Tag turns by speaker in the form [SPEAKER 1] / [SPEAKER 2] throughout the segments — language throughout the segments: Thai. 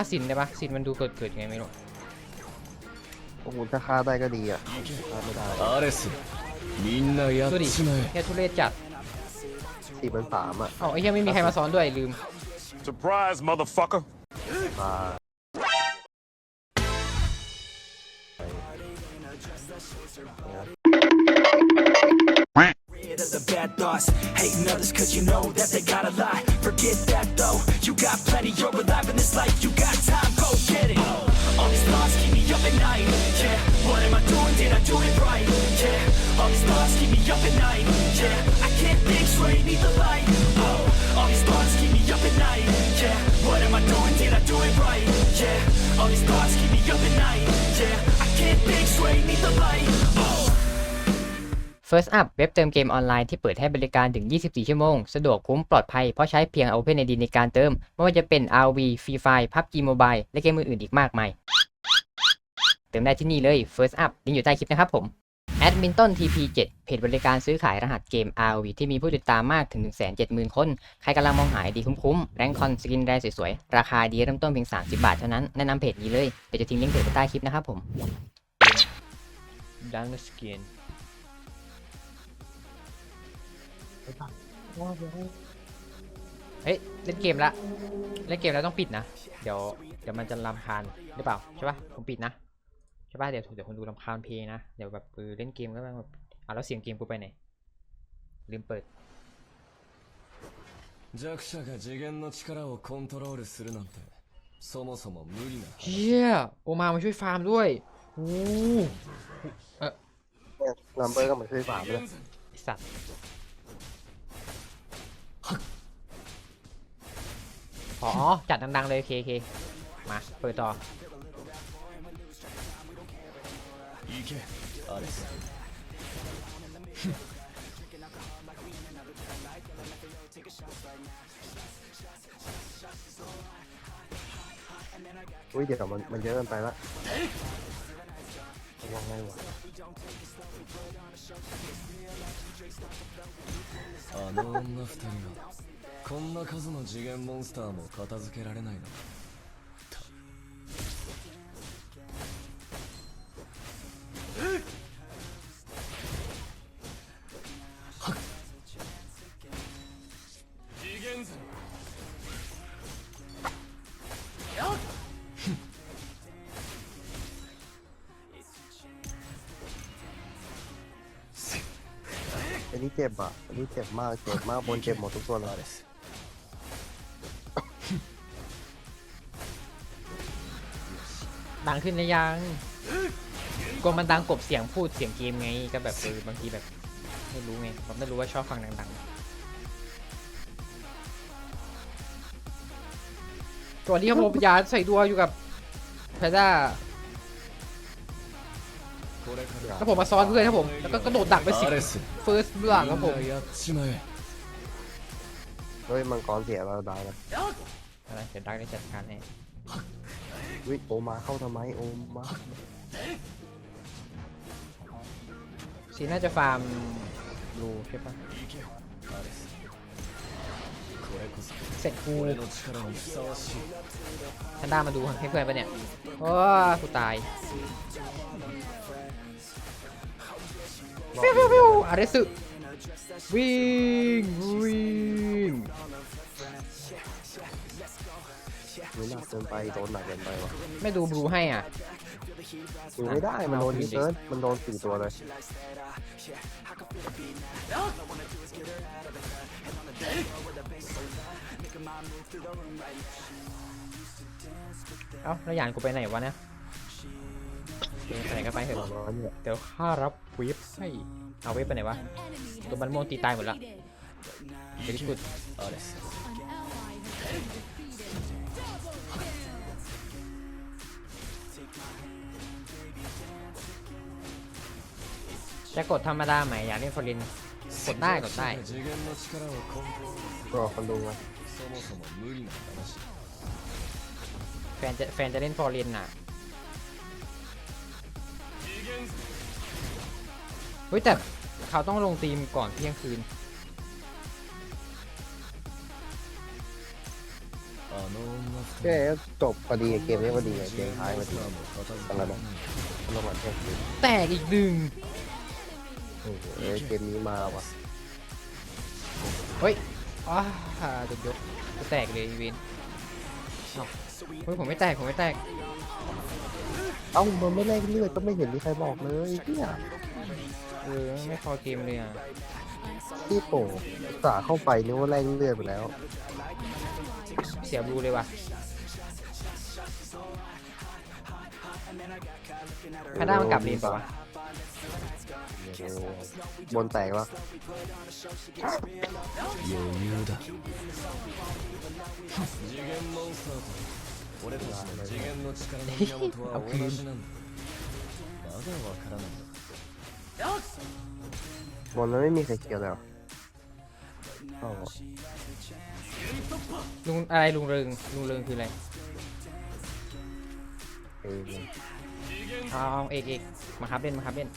[SPEAKER 1] าสินได้ปะสินมันดูเกิดเกิดยังไงไม่รู้
[SPEAKER 2] โอ้โหถ้าฆ่าได้ก็ดีอะฆ่าไม่ได้
[SPEAKER 3] อารเรสมินนายา
[SPEAKER 1] ดูดิ
[SPEAKER 3] ชิเมะ
[SPEAKER 1] แค่ทุเรศจัด
[SPEAKER 2] สี่เป็นสามอะ
[SPEAKER 1] เอ้าไอ้เหี้ยังไม่มีใครมาซ้อนด้วยลืม
[SPEAKER 4] Surprise, motherfucker.
[SPEAKER 5] Bad thoughts, hating others cause you know that they got a lie. Forget that though, you got plenty, you're alive in this life, you got time, go get it. All these thoughts keep me up at night, yeah. What am I doing? Did I do it right? Yeah. All these thoughts keep me up at night, yeah. I can't think straight, need the light. Oh, all these thoughts keep me up at night, yeah. What am I doing? Did I do it right? Yeah. All these thoughts keep me up at night, yeah. I can't think straight, need the light. Oh.
[SPEAKER 1] First Up เว็บเติมเกมออนไลน์ที่เปิดให้บริการถึง 24 ชั่วโมง สะดวกคุ้มปลอดภัย เพราะใช้เพียง OpenID ในการเติม ไม่ว่าจะเป็น RV Free Fire PUBG Mobile และเกมอื่นๆอีกมากมาย เติมได้ที่นี่เลย First Up ลิงก์อยู่ใต้คลิปนะครับผม Adminton TP7 เพจบริการซื้อขายรหัสเกม RV ที่มีผู้ติดตามมากถึง 170,000 คน ใครกำลังมองหาดีคุ้มๆ แรงคอนสกินแรสวยๆ ราคาดีเริ่มต้นเพียง 30 บาทเท่านั้น แนะนำเพจนี้เลย เดี๋ยวจะทิ้งลิงก์เพจไว้ใต้คลิปนะครับผมดันสกิน เฮ้ยเล่นเกมละเล่นเกมแล้วต้องปิดนะ เดี๋ยวเดี๋ยวมันจะรำคาญหรือเปล่าใช่ปะผมปิดนะใช่ปะเดี๋ยวเดี๋ยวคนดูรำคาญเพลงนะ เดี๋ยวแบบเออเล่นเกมก็แบบอ่ะแล้วเสียงเกมกูไปไหนลืมเปิด
[SPEAKER 3] 弱者が次元の力をコントロールするなんてそもそも無理な
[SPEAKER 1] เฮียโอมามาช่วยฟาร์มด้วยโอ้
[SPEAKER 2] เนี่ยลัมเบอร์ก็เหมือนช่วยฝามเลย
[SPEAKER 1] ไอ้สัตว์ อ๋อจัดดังๆเลยเคเคมาเปิดต่อ
[SPEAKER 3] 行けアレス
[SPEAKER 2] อุ้ยเดี๋ยวมันมันเยอะเกินไปละยังไงวะ
[SPEAKER 3] あの女二人が こんな数の次元モンスターも片付けられないのかはっ次元図
[SPEAKER 2] อันนี้เจ็บอ่ะอันนี้เจ็บมากเจ็บมากบนเจ็บหมดทุกตัวเล
[SPEAKER 3] ア
[SPEAKER 2] ย
[SPEAKER 1] ตังขึ้นหรือยังกลัวมันดังกบเสียงพูดเสียงเกมไงก็แบบเออบางทีแบบไม่รู้ไงผมไม่รู้ว่าชอบฟังดังๆตัวนี้ผมยปัาใส่ดัวอยู่กับแพด้าแล้วผมมาซ้อนเพื่อนครับผม แล้วก็กระโดดดักไปสิเฟิร์สเบื้องครับผม
[SPEAKER 2] ด้วยมังกรเสียเราได้นะ
[SPEAKER 1] อะไรเสร็จดักได้จัดการให้
[SPEAKER 2] วิโอมาเข้าทำไมโอมา
[SPEAKER 1] สีน่าจะฟาร์มรูใช่ปะเสร็จคูทันด้ามาดูให้เพื่อนปะเนี่ย โอ้กูตายฟิวฟิวฟิวอารีสึวิ่งวิ่ง
[SPEAKER 2] ไม่หนักเกินไปโดนหนักเกินไปว่ะ
[SPEAKER 1] ไม่ดูบลูให้อะ
[SPEAKER 2] ดูไม่ได้มันโดนดีเซิร์นมันโดนสี่ตัวเลย
[SPEAKER 1] เอ้าแล้วยานกูไปไหนวะเนี่ยไปไหนก็ไปเถปรอะ
[SPEAKER 2] มาณเนี่
[SPEAKER 1] เดี๋ยวข้ารับวิฟให้เอาวิฟไปไหนวะ ตัวมันม่วงตีตายหมดละเดี๋ที่สุด
[SPEAKER 3] เออเลย
[SPEAKER 1] จะกดธรรมดาไหมอยากเล่นฟอริน กดได้กดได้
[SPEAKER 2] รอคนดู
[SPEAKER 3] มา
[SPEAKER 1] แฟนจะแฟนจะเล่นฟอรินน่ะเฮ้ยแต่เขาต้องลงทีมก่อนเที่ยงคืน
[SPEAKER 2] เจ๊จบพอดีเกมนี้พอดีเกมท้ายพอดี
[SPEAKER 3] กำ
[SPEAKER 2] ลั
[SPEAKER 3] ง
[SPEAKER 2] กำลังแข่ง
[SPEAKER 1] แต่อีกดึง
[SPEAKER 2] โอ้โหเอ้ยเกมนี้มาว่ะ
[SPEAKER 1] เฮ้ยอ้าโดนยกกูแตกเลยอีเวนเอ้าเฮ้ยผมไม่แตกผมไม่แตก
[SPEAKER 2] เอ้ามันไม่แลกเลือดก็ไม่เห็นมีใครบอกเลยเนี่ย
[SPEAKER 1] เออไม่พอเกมเลยอะ
[SPEAKER 2] ที่โป่สาเข้าไปนึกว่าแลกเลือดไปแล้ว
[SPEAKER 1] เสียบลูเลยว่ะพาด้ามันกลับเลนเปล่าวะ
[SPEAKER 2] เดี๋ยวดู บนแตกวะ
[SPEAKER 3] 余裕だ次元モンスターと俺たちの次元の力の源は同じなんだまだわからないのか
[SPEAKER 2] บนมันไม่มีใครเคลียร์เลยเหรอเอ้า
[SPEAKER 1] ลุงอะไรลุงเริงลุงเริงคืออะไร
[SPEAKER 2] เอ้ย
[SPEAKER 1] เอาเอาเอกเอก มาครับเล่นมาครับเล่น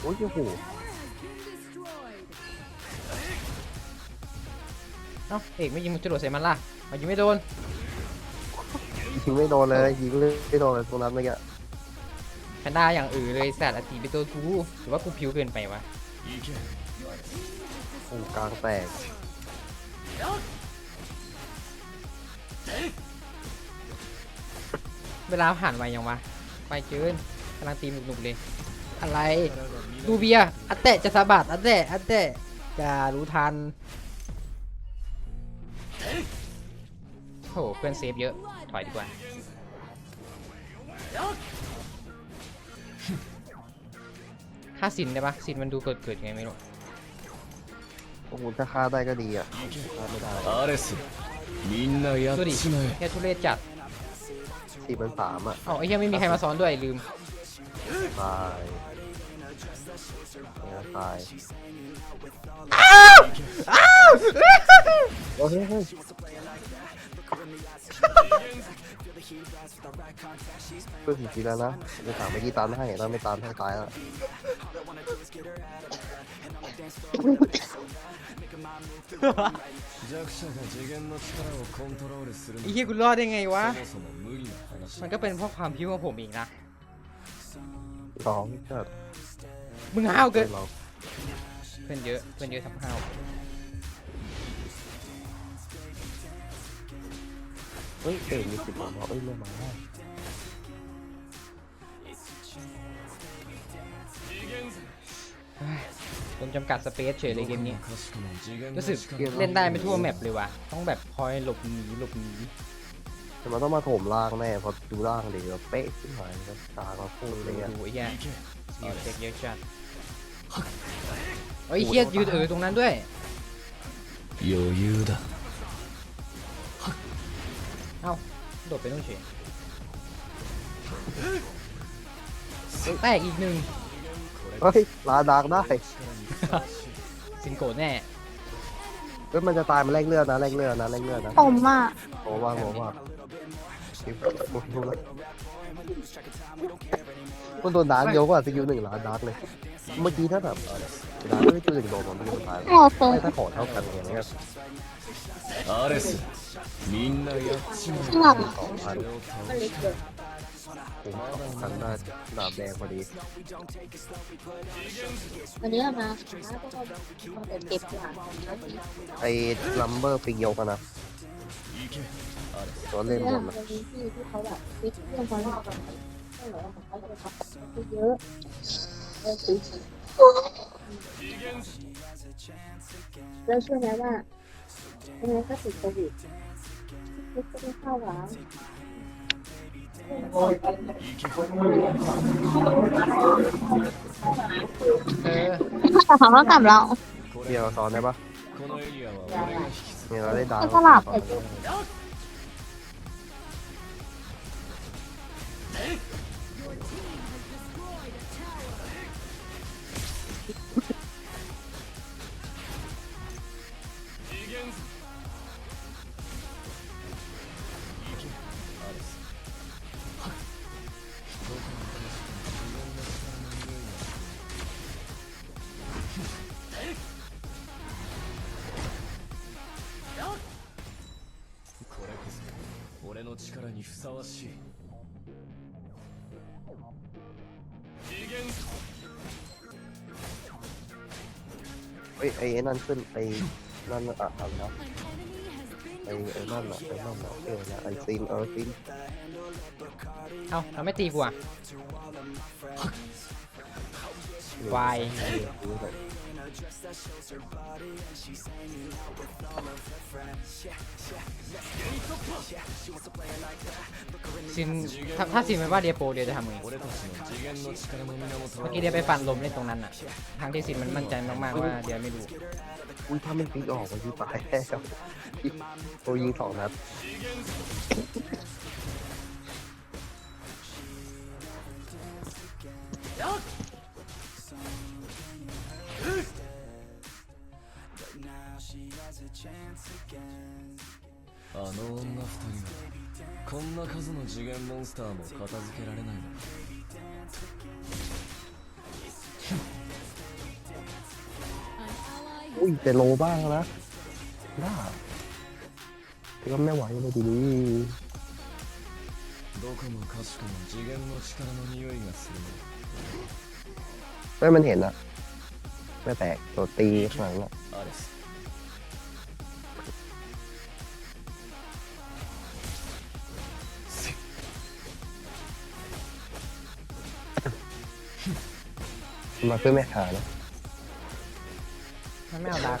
[SPEAKER 2] โอ้ยโอ้โห
[SPEAKER 1] เอ้าเอกไม่ยิงจะโดดใส่มันล่ะมัยิงไม่โดน
[SPEAKER 2] ยิงไม่โดนเลยยิงเลยไม่โดนเลยตรงนั้นเมื่อะ
[SPEAKER 1] แพนด้าอย่างอื่นเลยสัตว์อติเป็นตัวกูหรือว่ากูผิวเกินไปวะ
[SPEAKER 2] โอ้กลางแตก
[SPEAKER 1] เวลาผ่านไวยังวะไปเกินกำลังตีหนุกๆเลย อะไร ดูเบียร์อัตเตะจะสะบัดอัตเตะอัตเตะจะรู้ทันโหเพื่อนเซฟเยอะ ถอยดีกว่า ค่าสินได้ปะสินมันดูเกิดเกิดยังไงไม่รู้
[SPEAKER 2] โอ้โหถ้าฆ่าได้ก็ดีอ่ะฆ่าไม่ได้
[SPEAKER 3] アレスみんなやっ
[SPEAKER 1] ดูดิ
[SPEAKER 3] ちまえ
[SPEAKER 1] แค่ทุเรศจัด
[SPEAKER 2] สี่เป็นสามอ่ะ
[SPEAKER 1] เอ้าไอ้เหี้ยไม่มีใครมาซ้อนด้วยลืม
[SPEAKER 2] ตายเนี่ยตายโอ้ยเฮ้ยเพิ่งทีแล้วนะจะถามเมื่อกี้ตันให้ถ้าไม่ตันให้ตายแล้ว
[SPEAKER 3] 弱者が次元の力をコントロールするの
[SPEAKER 1] ไอ้
[SPEAKER 3] は
[SPEAKER 1] เหี้ยกูรอดได้ไงวะ
[SPEAKER 3] そもそも無理な話
[SPEAKER 1] มันก็เป็นเพราะความคิดของผมเองนะ
[SPEAKER 2] สองเก็
[SPEAKER 1] มึงห้าวเกิน
[SPEAKER 2] เพื่
[SPEAKER 1] อนเยอะ เพื่อนเยอะทำห้าว
[SPEAKER 2] เฮ้ยเอ๋มีสิบบอกเอ้ยเรื่องมาได้
[SPEAKER 1] โดนจำกัดสเปซเฉยเลยเกมนี้รู้สึกเล่นได้ไม่ทั่วแมปเลยว่ะ ต้องแบบคอยหลบหนีหลบหนี
[SPEAKER 2] แต่มันต้องมาโถมล่างแน่เพอดูล่างเดี๋ยวเป๊ะขึ้นมาแล้วตาก็พุ่งอะไร
[SPEAKER 1] ดู
[SPEAKER 2] เงี้ย
[SPEAKER 1] ดูไอ้เหี้ย
[SPEAKER 3] 行け
[SPEAKER 1] สกิลเช็คเยอะจัดเฮ้ยเฮียยืดเออตรงนั้นด้วย
[SPEAKER 3] 余裕だ
[SPEAKER 1] เอ้า โดดไปนู่นเฉยแตกอีกหนึ่ง
[SPEAKER 2] เฮ้ยลาดาร์กได้
[SPEAKER 1] สิงโกแน่
[SPEAKER 2] เฮ้ยมันจะตายมันแลกเลือดนะแลกเลือดนะแลกเลือดนะ
[SPEAKER 6] ผมอ่ะ
[SPEAKER 2] โอ้ว่าโอ้ว่าคิวหม ดแล้วมันโดนดาร์กเยอะกว่าสกิลหนึ่งล้านดาร์กเลย เมื่อกี้ถ้าแบบดาร์กไม่สกิลหนึ่งโดนผมไม่รู้ตาย
[SPEAKER 6] โอ้โห
[SPEAKER 2] ไม่ถ้าขอเท่ากันอย่างเงี้ย
[SPEAKER 3] アレスみんなやっちま
[SPEAKER 6] จ ผมว่าต้อ
[SPEAKER 2] งหันมาดาบแดงพอดี
[SPEAKER 6] วันนี้มาครับก็มเก็บหลั
[SPEAKER 2] ไอ้ลัมเบอร์ปิงโยกันนะตัวเล่น
[SPEAKER 6] เมั
[SPEAKER 2] น
[SPEAKER 6] เขาช่ควนละยแล้วช่อไหมว่าตอนนั้ก็ติดโควิดก็ไม่เข้าวหวาน
[SPEAKER 1] เออ
[SPEAKER 6] แต่เขาก็กลับเรา
[SPEAKER 2] เดี๋ยวสอนได้ปะเดี๋เราได้ดาว
[SPEAKER 6] สลับ
[SPEAKER 3] さわしい次元
[SPEAKER 2] เฮ้ยไอ้ไอ้นั่นขึ้นไอ้นั่นอะอะไรนะไอ้ไอ้นั่นอะไอ้นั่นอะเออนะไอ้ซินเออซิน
[SPEAKER 1] เอ้าเราไม่ตีกูอ่ะวาย
[SPEAKER 2] dress that shows her body and she's hanging out with all of her friends. Yeah, yeah, let's go. Yeah, she wants to play it like that. Look her in
[SPEAKER 1] ซินถ้าถ้าซินไปว่าเดียโปเดียจะทำไงเมื่อกี้เดียไปฟันลมเล่นตรงนั้นอะทางที่ซินมันมั่นใจมากๆว่าเดียไม่รู้
[SPEAKER 2] อุ้ยถ้าไม่พลิกออกมันยิงตายแน่ครับโอ้ยยิงสองนัด
[SPEAKER 3] の女二人はこんな数の次元モンスターも片付けられないのか
[SPEAKER 2] อุ้ยแต่โลบ้างนะน่าแต่ก็ไม่ไหวเลยทีนี้
[SPEAKER 3] どこもかしこも次元の力の匂いがするね
[SPEAKER 2] ไม่มันเห็นอะไม่แตกตัวตีข้างหลังอะ
[SPEAKER 3] アレス
[SPEAKER 2] มาเพื่อแม่ขานะ
[SPEAKER 1] มันไม่เอาดาร์ก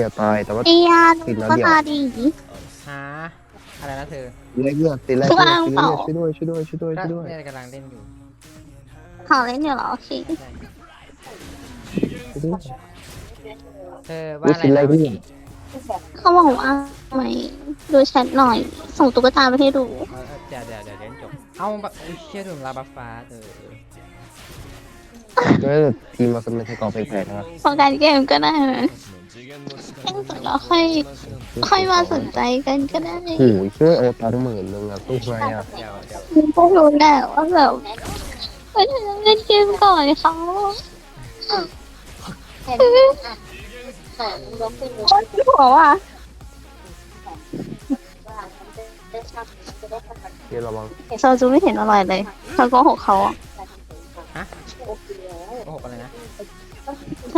[SPEAKER 2] อย่าตายแต่ว่า
[SPEAKER 6] ไอ้ยา
[SPEAKER 2] ติดแล้ว
[SPEAKER 6] ก็
[SPEAKER 2] เดี๋ยว
[SPEAKER 6] ตาดี
[SPEAKER 1] หาอะไรนะเธอ
[SPEAKER 2] เลือดเลือดติดแล้ว
[SPEAKER 6] ว่างเปล่า
[SPEAKER 2] ช่วยด้วยช่วยด้วยช่วยด้วย
[SPEAKER 1] ก็
[SPEAKER 2] ช่วยด้วย
[SPEAKER 1] เนี่ยกำลังเล่นอยู่
[SPEAKER 6] ขอเล่นอยู่เหรอโอเค
[SPEAKER 2] ช่วยด้วย
[SPEAKER 1] เธอว่าอะไรนะเมื่อกี้
[SPEAKER 6] เขาบอกว่าทำไมดูแชทหน่อย ส่งตุ๊กตาไปให้ดู
[SPEAKER 1] เอาเอาเดี๋ยวเดี๋ยวเดี๋ยวเล่นจบ เอาแบบอุ๊ยเชื่อถึงลาบัฟฟ้าเธอ
[SPEAKER 2] แล้วทีมเราสมัยใช้กองเป็นแผนนะ
[SPEAKER 6] พอการเกมก็ได้นะ
[SPEAKER 3] ซึ่ง
[SPEAKER 6] เราค่อยค่อยมาสนใจกันก็ได้
[SPEAKER 2] โอ้ยเชื่อโอตาหมื่นนึงอะตู้ไงอะ
[SPEAKER 6] ก็รู้แหละว่าแบบไปทำเล่นเกมก่อนเขาหัวว่ะ
[SPEAKER 2] เดี๋ยวระวัง
[SPEAKER 6] โซจูไม่เห็นอะไรเลยเขาโกหกเขาอะ
[SPEAKER 1] โกหกอะไรนะ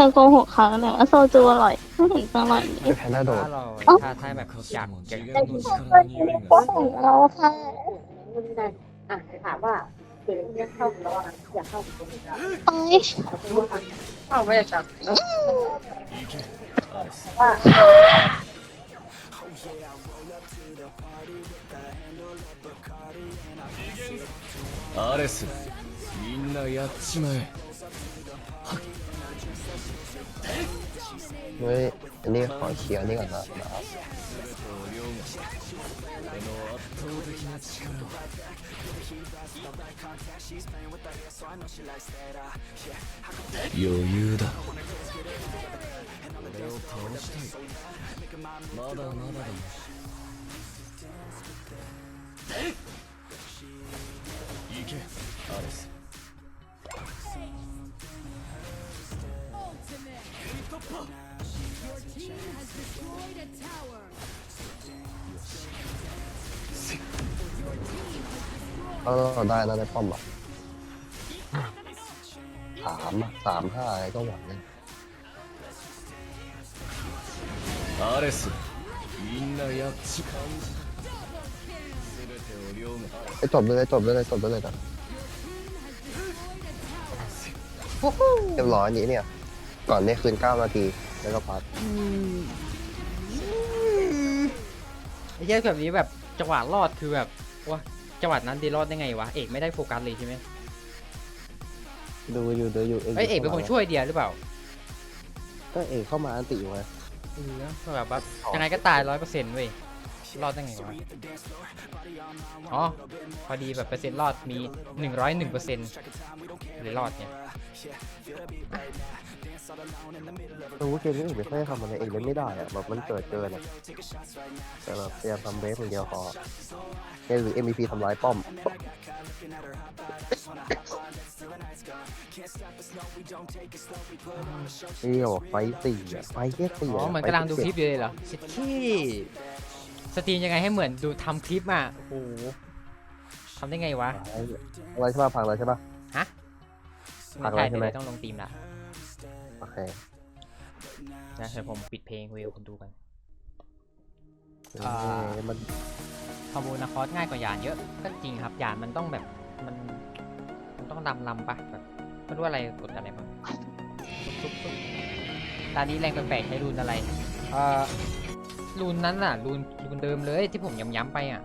[SPEAKER 6] อโกหกเขาเนี่ยว่าโซจูอร่อยไม่เห็นอร่อยเลย
[SPEAKER 2] ไม่แพ้หน้าโดด
[SPEAKER 1] ถ้าเราถ้าทายแบบอยาก
[SPEAKER 3] も
[SPEAKER 1] อยาก
[SPEAKER 3] 次元の力の匂い
[SPEAKER 6] โก
[SPEAKER 3] が
[SPEAKER 6] หกเราค่ะ
[SPEAKER 7] อ่ะถามว่าเด็กเรียนเข้าหรือว่าอยากเข้าหรือไม่อยาก
[SPEAKER 6] เอ้ย
[SPEAKER 7] เข้าไม่อยากจับ
[SPEAKER 3] アレス
[SPEAKER 7] ว่า
[SPEAKER 3] アレスみんなやっちまえ
[SPEAKER 2] เฮ้ยอันนี้ขอเคลียร์นี่ก่อนนะ
[SPEAKER 3] 全てを凌駕して俺の圧倒的な力を余裕だ俺を倒したいまだまだだ行けアレス
[SPEAKER 2] เรา เราได้นะได้ป้อมอ่ะสามอะสามห้าอะไรก็หวังเลย
[SPEAKER 3] アレスみんなやっち感じだ全てを凌駕
[SPEAKER 2] ไปจบเลยจบเลยจบเลยกันเรียบร้อยนี้เนี่ย ก่อนเนี่ยคืนเก้านาที แล้วก็พัด
[SPEAKER 1] ไอ้เหี้ยแบบนี้แบบจังหวะรอดคือแบบว่าจังหวะนั้นดีรอดได้ไงวะเอกไม่ได้โฟกัสเลยใช่ไหม
[SPEAKER 2] ดูอยู่ดูอยู่
[SPEAKER 1] เอ้ยเอกเป็นคนช่วยเดียหรือเปล่า
[SPEAKER 2] ก็เอกเข้ามาอันติอยู่ไง
[SPEAKER 1] ก็แบบว่ายังไงก็ตายร้อยเปอร์เซ็นต์เว้ย รอดได้ไงวะอ๋อ พอดีแบบเปอร์เซ็นต์รอดมีหนึ่งร้อยหนึ่งเปอร์เซ็นต์เลยรอดเนี่ย
[SPEAKER 2] รู้เกมนี้ผมไม่ค่อยได้ทำอะไรเองเล่นไม่ได้อะแบบมันเกิดเกินอะแต่แบบพยายามทำเบสอย่างเดียวพอเอหรือ MVP ทำร้ายป้อมนี่โอ้ไฟสี่อะไฟแค่สี่
[SPEAKER 1] อ๋อเหมือนกำลังดูคลิปอยู่เลยเหรอชิดขี้ สตรีมยังไงให้เหมือนดูทำคลิปอะ โอ้โหทำได้ไงวะ
[SPEAKER 2] อะไรใช่ป่ะพังแล้วใช่ป่ะ
[SPEAKER 1] ฮะ
[SPEAKER 2] พั
[SPEAKER 1] ไม่
[SPEAKER 2] งแล้วใช่
[SPEAKER 1] ใช่เดี๋ยว
[SPEAKER 2] ไหม
[SPEAKER 1] ต้องลงทีมละ
[SPEAKER 2] โอเค
[SPEAKER 1] นะเดี๋ยวผมปิดเพลงคุยกับคนดูกัน
[SPEAKER 2] เอ้ยมัน
[SPEAKER 1] คอมโบนาคอสง่ายกว่าหยานเยอะ ก็จริงครับหยานมันต้องแบบมันมันต้องดำลำปะแบบไม่รู้อะไรกดอะไรบ้างซุบซุบซุบตอนนี้แรงแปลกๆใช้รูนอะไร เอ่อ รูนนั้นน่ะรูนรูนเดิมเลยที่ผมย้ำๆไปอะ